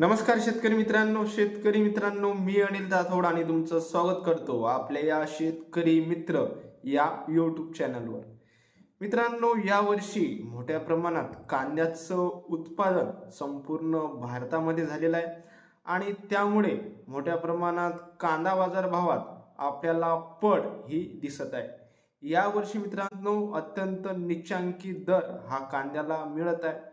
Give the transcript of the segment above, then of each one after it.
नमस्कार शेतकरी मित्रांनो शेतकरी मित्रांनो मी अनिल जाधव आणि तुमचं स्वागत करतो आपल्या या शेतकरी मित्र या यूट्यूब चॅनलवर मित्रांनो यावर्षी मोठ्या प्रमाणात कांद्याचं उत्पादन संपूर्ण भारतामध्ये झालेलं आहे आणि त्यामुळे मोठ्या प्रमाणात कांदा बाजारभावात आपल्याला पड ही दिसत आहे. यावर्षी मित्रांनो अत्यंत निचांकी दर हा कांद्याला मिळत आहे.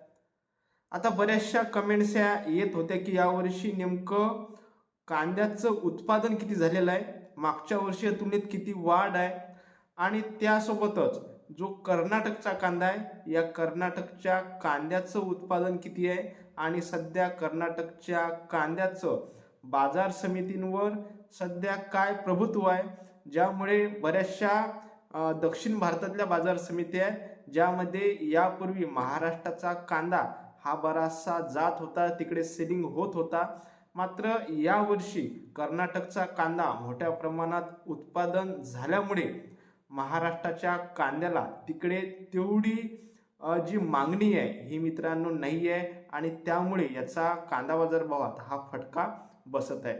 आता बऱ्याचशा कमेंट्स या येत होत्या की यावर्षी नेमकं कांद्याचं उत्पादन किती झालेलं आहे? मागच्या वर्षी तुलनेत किती वाढ आहे? आणि त्यासोबतच जो कर्नाटकचा कांदा आहे या कर्नाटकच्या कांद्याचं उत्पादन किती आहे? आणि सध्या कर्नाटकच्या कांद्याचं बाजार समितींवर सध्या काय प्रभुत्व आहे? ज्यामुळे बऱ्याचशा दक्षिण भारतातल्या बाजार समिती आहे ज्यामध्ये यापूर्वी महाराष्ट्राचा कांदा हा बराचसा जात होता तिकडे सेलिंग होत होता. मात्र यावर्षी कर्नाटकचा कांदा मोठ्या प्रमाणात उत्पादन झाल्यामुळे महाराष्ट्राच्या कांद्याला तिकडे तेवढी जी मागणी आहे ही मित्रांनो नाही आहे आणि त्यामुळे याचा कांदा बाजार भावात हा फटका बसत आहे.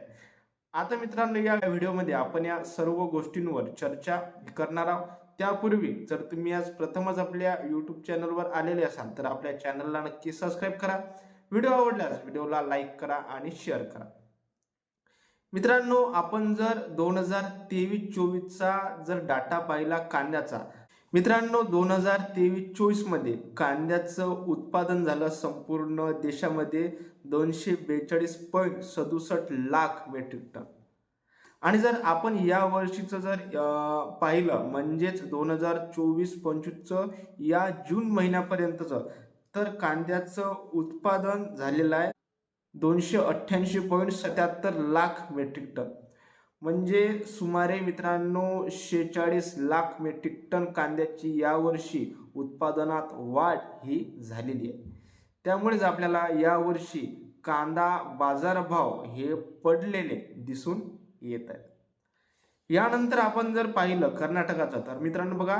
आता मित्रांनो या व्हिडिओमध्ये आपण या सर्व गोष्टींवर चर्चा करणार आहोत. त्यापूर्वी जर तुम्ही आज प्रथमच आपल्या यूट्यूब चॅनलवर आलेले असाल तर आपल्या चॅनलला नक्की सबस्क्राईब करा. व्हिडिओ आवडल्यास व्हिडिओला लाईक करा आणि शेअर करा. मित्रांनो आपण जर दोन हजार तेवीस चोवीसचा जर डाटा पाहिला कांद्याचा मित्रांनो दोन हजार तेवीस चोवीसमध्ये कांद्याचं उत्पादन झालं संपूर्ण देशामध्ये दोनशे बेचाळीस पॉईंट सदुसष्ट लाख मेट्रिक टन. आणि जर आपण या वर्षीचं जर पाहिलं म्हणजेच दोन हजार चोवीस पंचवीसचं या जून महिन्यापर्यंतचं तर कांद्याचं उत्पादन झालेलं आहे दोनशे अठ्ठ्याऐंशी पॉईंट सत्याहत्तर लाख मेट्रिक टन. म्हणजे सुमारे मित्रांनो शेचाळीस लाख मेट्रिक टन कांद्याची यावर्षी उत्पादनात वाढ ही झालेली आहे. त्यामुळेच आपल्याला यावर्षी कांदा बाजारभाव हे पडलेले दिसून येत आहेत यानंतर आपण जर पाहिलं कर्नाटकाचं तर मित्रांनो बघा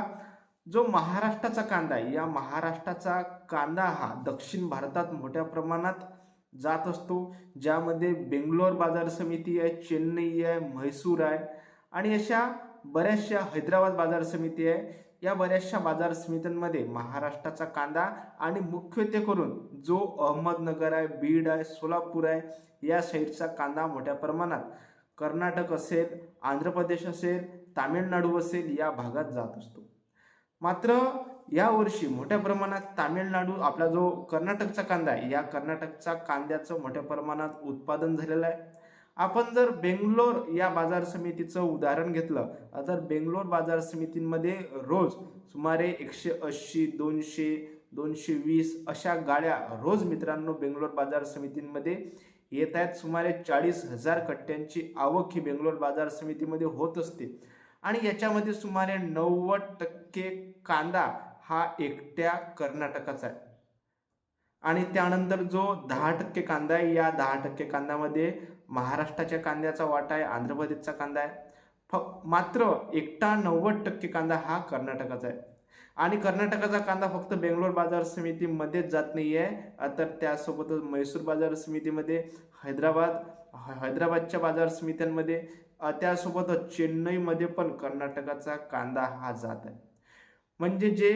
जो महाराष्ट्राचा कांदा आहे या महाराष्ट्राचा कांदा हा दक्षिण भारतात मोठ्या प्रमाणात जात असतो ज्यामध्ये बेंगलोर बाजार समिती आहे चेन्नई आहे म्हैसूर आहे आणि अशा बऱ्याचशा हैदराबाद बाजार समिती आहे. या बऱ्याचशा बाजार समित्यांमध्ये महाराष्ट्राचा कांदा आणि मुख्यत्वे करून जो अहमदनगर आहे बीड आहे सोलापूर आहे या साईडचा कांदा मोठ्या प्रमाणात कर्नाटक असेल आंध्र प्रदेश असेल तामिळनाडू असेल या भागात जात असतो. मात्र या वर्षी मोठ्या प्रमाणात तामिळनाडू आपला जो कर्नाटकचा कांदा आहे या कर्नाटकचा कांद्याचं मोठ्या प्रमाणात उत्पादन झालेलं आहे. आपण जर बेंगलोर या बाजार समितीचं उदाहरण घेतलं तर बेंगलोर बाजार समितीमध्ये रोज सुमारे एकशे ऐंशी दोनशे दोनशे वीस अशा गाड्या रोज मित्रांनो बेंगलोर बाजार समितींमध्ये येत आहेत. सुमारे चाळीस हजार कट्ट्यांची आवक ही बेंगलोर बाजार समितीमध्ये होत असते. आणि याच्यामध्ये सुमारे नव्वद टक्के कांदा हा एकट्या कर्नाटकाचा आहे. आणि त्यानंतर जो दहा टक्के कांदा आहे या दहा टक्के कांद्यामध्ये महाराष्ट्राच्या कांद्याचा वाटा आहे आंध्र प्रदेशचा कांदा आहे. फ मात्र एकटा नव्वद टक्के कांदा हा कर्नाटकाचा आहे. आणि कर्नाटकाचा कांदा फक्त बेंगलोर बाजार समितीमध्येच जात नाही आहे तर त्यासोबतच म्हैसूर बाजार समितीमध्ये हैदराबाद हैदराबादच्या बाजार समित्यांमध्ये त्यासोबतच चेन्नईमध्ये पण कर्नाटकाचा कांदा हा जात आहे. म्हणजे जे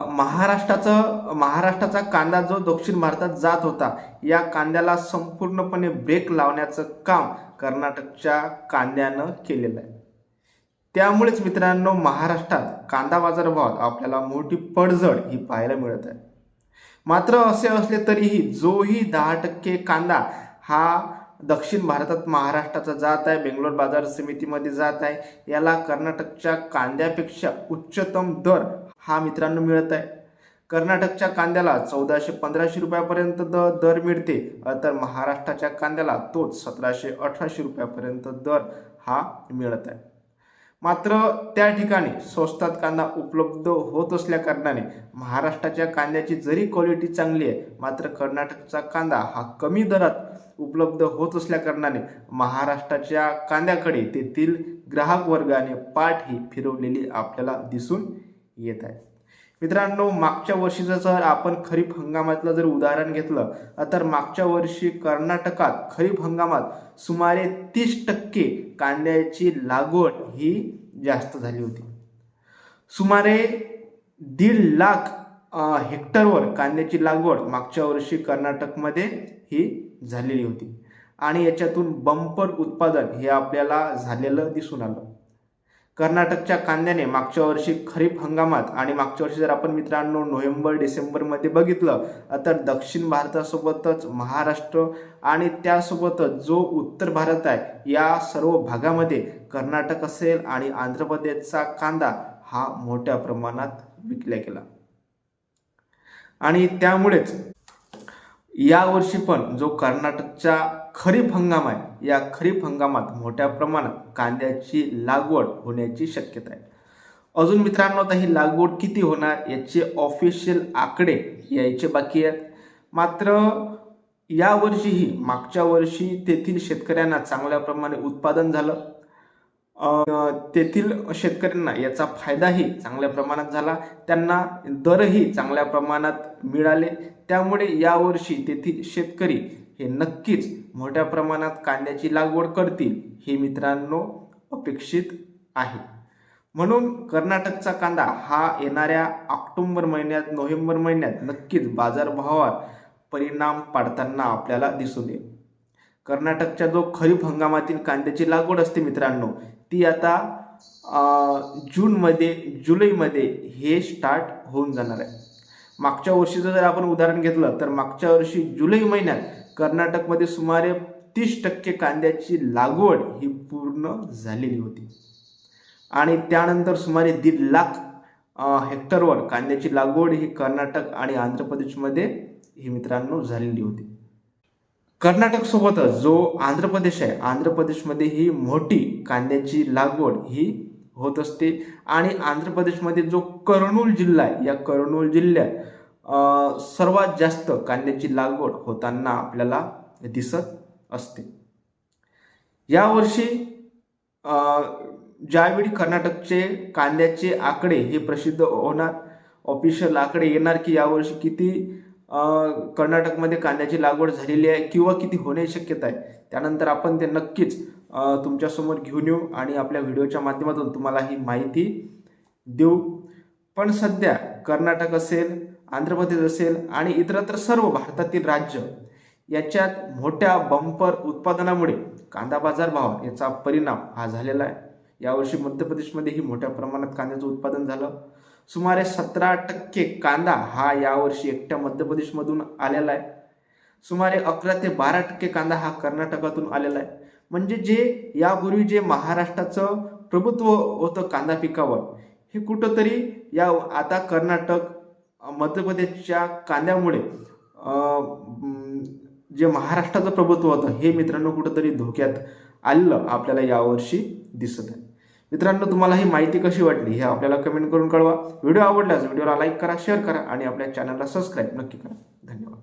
महाराष्ट्राचं महाराष्ट्राचा कांदा जो दक्षिण भारतात जात होता या कांद्याला संपूर्णपणे ब्रेक लावण्याचं काम कर्नाटकच्या कांद्यानं केलेलं आहे. त्यामुळेच मित्रांनो महाराष्ट्रात कांदा बाजार भावात आपल्याला मोठी पडझड ही पाहायला मिळत आहे. मात्र असे असले तरीही जोही दहा टक्के कांदा हा दक्षिण भारतात महाराष्ट्राचा जात आहे बेंगलोर बाजार समितीमध्ये जात आहे. याला कर्नाटकच्या कांद्यापेक्षा उच्चतम दर हा मित्रांनो मिळत आहे. कर्नाटकच्या कांद्याला चौदाशे पंधराशे रुपयापर्यंत द दर मिळते तर महाराष्ट्राच्या कांद्याला तोच सतराशे अठराशे रुपयापर्यंत दर हा मिळत आहे. मात्र त्या ठिकाणी स्वस्तात कांदा उपलब्ध होत असल्या कारणाने महाराष्ट्राच्या कांद्याची जरी क्वालिटी चांगली आहे मात्र कर्नाटकचा कांदा हा कमी दरात उपलब्ध होत असल्या कारणाने महाराष्ट्राच्या कांद्याकडे तेथील ग्राहक वर्गाने पाठ ही फिरवलेली आपल्याला दिसून येत आहे. मित्रांनो मागच्या वर्षीचं जर आपण खरीप हंगामातलं जर उदाहरण घेतलं तर मागच्या वर्षी कर्नाटकात खरीप हंगामात सुमारे तीस टक्के कांद्याची लागवड ही जास्त झाली होती. सुमारे दीड लाख हेक्टरवर कांद्याची लागवड मागच्या वर्षी कर्नाटकमध्ये ही झालेली होती. आणि याच्यातून बंपर उत्पादन हे आपल्याला झालेलं दिसून आलं. कर्नाटकच्या कांद्याने मागच्या वर्षी खरीप हंगामात आणि मागच्या वर्षी जर आपण मित्रांनो नोव्हेंबर डिसेंबरमध्ये बघितलं तर दक्षिण भारतासोबतच महाराष्ट्र आणि त्यासोबतच जो उत्तर भारत आहे या सर्व भागामध्ये कर्नाटक असेल आणि आंध्र प्रदेशचा कांदा हा मोठ्या प्रमाणात विकला गेला. आणि त्यामुळेच या वर्षी पण जो कर्नाटकचा खरीप हंगाम आहे या खरीप हंगामात मोठ्या प्रमाणात कांद्याची लागवड होण्याची शक्यता आहे. अजून मित्रांनो आता ही लागवड किती होणार याचे ऑफिशियल आकडे यायचे बाकी आहेत. मात्र यावर्षीही मागच्या वर्षी तेथील शेतकऱ्यांना चांगल्या प्रमाणे उत्पादन झालं. तेथील शेतकऱ्यांना याचा फायदाही चांगल्या प्रमाणात झाला. त्यांना दरही चांगल्या प्रमाणात मिळाले. त्यामुळे यावर्षी तेथील शेतकरी हे नक्कीच मोठ्या प्रमाणात कांद्याची लागवड करतील हे मित्रांनो अपेक्षित आहे. म्हणून कर्नाटकचा कांदा हा येणाऱ्या ऑक्टोंबर महिन्यात नोव्हेंबर महिन्यात नक्कीच बाजारभावावर परिणाम पाडताना आपल्याला दिसून येईल. कर्नाटकच्या जो खरीप हंगामातील कांद्याची लागवड असते मित्रांनो ती आता जूनमध्ये जुलैमध्ये हे स्टार्ट होऊन जाणार आहे. मागच्या वर्षीचं जर आपण उदाहरण घेतलं तर मागच्या वर्षी जुलै महिन्यात कर्नाटकमध्ये सुमारे तीस टक्के कांद्याची लागवड ही पूर्ण झालेली होती. आणि त्यानंतर सुमारे दीड लाख हेक्टरवर कांद्याची लागवड ही कर्नाटक आणि आंध्र प्रदेशमध्ये ही मित्रांनो झालेली होती. कर्नाटकसोबतच जो आंध्र प्रदेश आहे आंध्र प्रदेशमध्ये ही मोठी कांद्याची लागवड ही होत असते. आणि आंध्र प्रदेशमध्ये जो कर्नूल जिल्हा आहे या कर्नूल जिल्ह्यात सर्वात जास्त कांद्याची लागवड होताना आपल्याला दिसत असते. यावर्षी ज्यावेळी कर्नाटकचे कांद्याचे आकडे हे प्रसिद्ध होणार ऑफिशियल आकडे येणार की यावर्षी किती कर्नाटकमध्ये कांद्याची लागवड झालेली आहे किंवा किती होण्याची शक्यता आहे त्यानंतर आपण ते नक्कीच तुमच्यासमोर घेऊन येऊ आणि आपल्या व्हिडिओच्या माध्यमातून तुम्हाला ही माहिती देऊ. पण सध्या कर्नाटक असेल आंध्र प्रदेश असेल आणि इतरत्र सर्व भारतातील राज्य याच्यात मोठ्या बंपर उत्पादनामुळे कांदा बाजार भाव याचा परिणाम हा झालेला आहे. यावर्षी मध्य प्रदेशमध्येही मोठ्या प्रमाणात कांद्याचं उत्पादन झालं. सुमारे सतरा टक्के कांदा हा यावर्षी एकट्या मध्य प्रदेशमधून आलेला आहे. सुमारे अकरा ते बारा टक्के कांदा हा कर्नाटकातून आलेला आहे. म्हणजे जे यापूर्वी जे महाराष्ट्राचं प्रभुत्व होतं कांदा पिकावर हे कुठंतरी या आता कर्नाटक मध्य प्रदेशच्या कांद्यामुळे जे महाराष्ट्राचं प्रभुत्व होतं हे मित्रांनो कुठंतरी धोक्यात आलेलं आपल्याला यावर्षी दिसत आहे. मित्रांनो तुम्हाला ही माहिती कशी वाटली हे आपल्याला कमेंट करून कळवा. व्हिडिओ आवडल्यास व्हिडिओला लाईक करा शेअर करा आणि आपल्या चॅनलला सबस्क्राईब नक्की करा. धन्यवाद.